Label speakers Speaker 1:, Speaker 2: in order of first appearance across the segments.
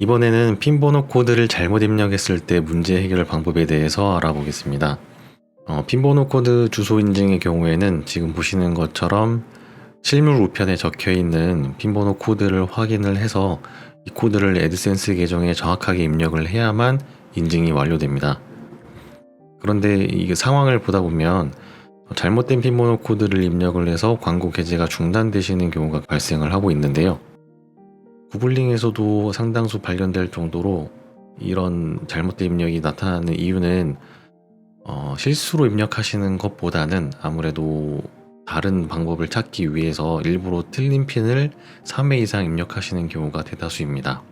Speaker 1: 이번에는 핀번호 코드를 잘못 입력했을 때 문제 해결 방법에 대해서 알아보겠습니다. 어, 핀번호 코드 주소 인증의 경우에는 지금 보시는 것처럼 실물 우편에 적혀 있는 핀번호 코드를 확인을 해서 이 코드를 애드센스 계정에 정확하게 입력을 해야만 인증이 완료됩니다. 그런데 이 상황을 보다 보면 잘못된 핀번호 코드를 입력을 해서 광고 게재가 중단되시는 경우가 발생을 하고 있는데요. 구글링에서도 상당수 발견될 정도로 이런 잘못된 입력이 나타나는 이유는 어, 실수로 입력하시는 것보다는 아무래도 다른 방법을 찾기 위해서 일부러 틀린 핀을 3회 이상 입력하시는 경우가 대다수입니다.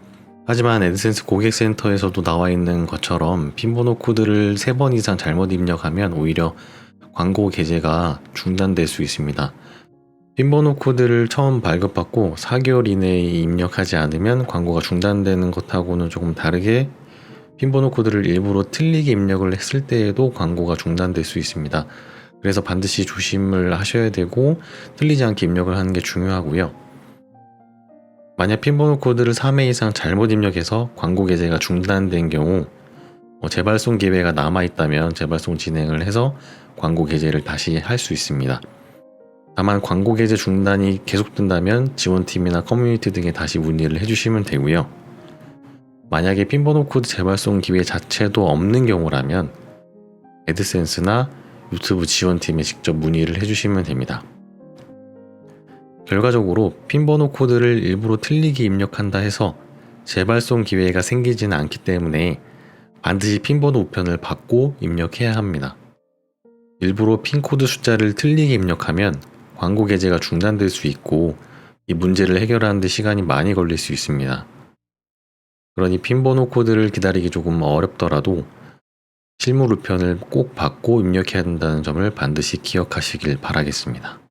Speaker 1: 하지만 애드센스 고객센터에서도 나와 있는 것처럼 핀번호 코드를 3번 이상 잘못 입력하면 오히려 광고 게재가 중단될 수 있습니다. 핀번호 코드를 처음 발급받고 4개월 이내에 입력하지 않으면 광고가 중단되는 것하고는 조금 다르게 핀번호 코드를 일부러 틀리게 입력을 했을 때에도 광고가 중단될 수 있습니다. 그래서 반드시 조심을 하셔야 되고 틀리지 않게 입력을 하는 게 중요하고요. 만약 핀번호 코드를 3회 이상 잘못 입력해서 광고 게재가 중단된 경우 어, 재발송 기회가 남아 있다면 재발송 진행을 해서 광고 게재를 다시 할 수 있습니다. 다만 광고 게재 중단이 계속된다면 지원팀이나 커뮤니티 등에 다시 문의를 해주시면 되고요. 만약에 핀번호 코드 재발송 기회 자체도 없는 경우라면 애드센스나 유튜브 지원팀에 직접 문의를 해주시면 됩니다. 결과적으로 핀번호 코드를 일부러 틀리게 입력한다 해서 재발송 기회가 생기지는 않기 때문에 반드시 핀번호 우편을 받고 입력해야 합니다. 일부러 핀코드 숫자를 틀리게 입력하면 광고 게재가 중단될 수 있고 이 문제를 해결하는 데 시간이 많이 걸릴 수 있습니다. 그러니 핀번호 코드를 기다리기 조금 어렵더라도 실물 우편을 꼭 받고 입력해야 한다는 점을 반드시 기억하시길 바라겠습니다.